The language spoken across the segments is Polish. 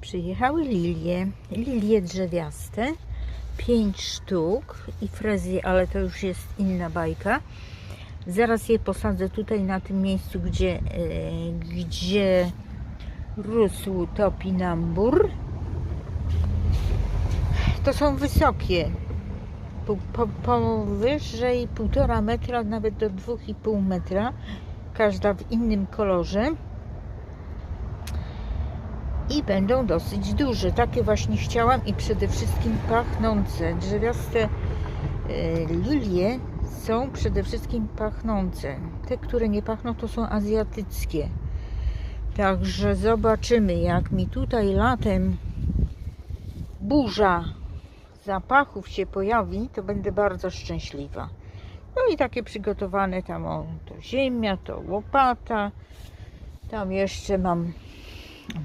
Przyjechały lilie, lilie drzewiaste, pięć sztuk i frezje, ale to już jest inna bajka. Zaraz je posadzę tutaj na tym miejscu, gdzie, e, gdzie rósł topinambur. To są wysokie, po, po, powyżej 1,5 metra, nawet do 2,5 metra, każda w innym kolorze i będą dosyć duże. Takie właśnie chciałam i przede wszystkim pachnące. Drzewiaste e, lilie są przede wszystkim pachnące. Te, które nie pachną, to są azjatyckie. Także zobaczymy, jak mi tutaj latem burza zapachów się pojawi, to będę bardzo szczęśliwa. No i takie przygotowane tam o, to ziemia, to łopata. Tam jeszcze mam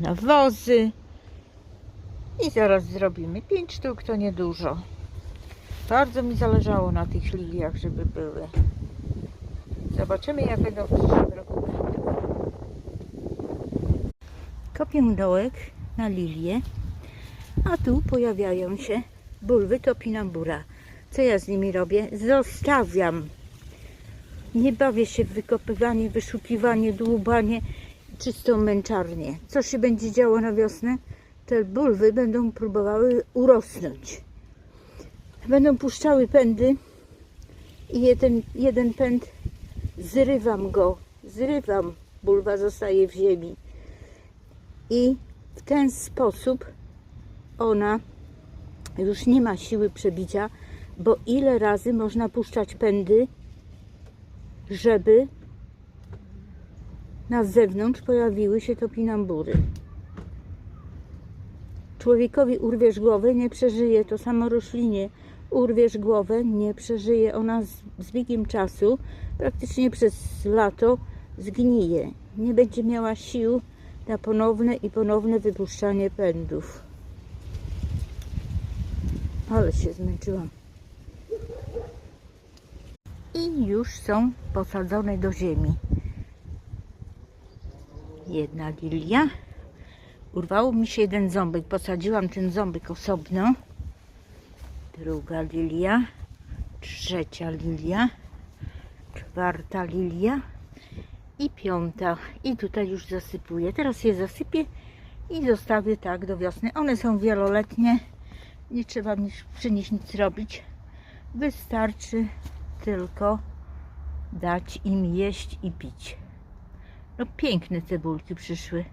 nawozy. I zaraz zrobimy. Pięć sztuk to niedużo. Bardzo mi zależało na tych liliach, żeby były. Zobaczymy, jak będą w przyszłym roku. Kopię dołek na lilię, a tu pojawiają się bulwy topinambura. Co ja z nimi robię? Zostawiam. Nie bawię się w wykopywanie, wyszukiwanie, dłubanie, czystą męczarnię. Co się będzie działo na wiosnę? Te bulwy będą próbowały urosnąć. Będą puszczały pędy i jeden, jeden pęd zrywam go, zrywam, bulwa zostaje w ziemi. I w ten sposób ona już nie ma siły przebicia, bo ile razy można puszczać pędy, żeby na zewnątrz pojawiły się topinambury. Człowiekowi urwiesz głowę, nie przeżyje, to samo roślinie. Urwiesz głowę, nie przeżyje. Ona z, z biegiem czasu, praktycznie przez lato, zgnije. Nie będzie miała sił na ponowne i ponowne wypuszczanie pędów. Ale się zmęczyłam. I już są posadzone do ziemi. Jedna lilia. Urwało mi się jeden ząbek. Posadziłam ten ząbek osobno. Druga lilia. Trzecia lilia. Czwarta lilia. I piąta. I tutaj już zasypuję. Teraz je zasypię i zostawię tak do wiosny. One są wieloletnie. Nie trzeba przy nic robić. Wystarczy tylko dać im jeść i pić. No piękne cebulki przyszły.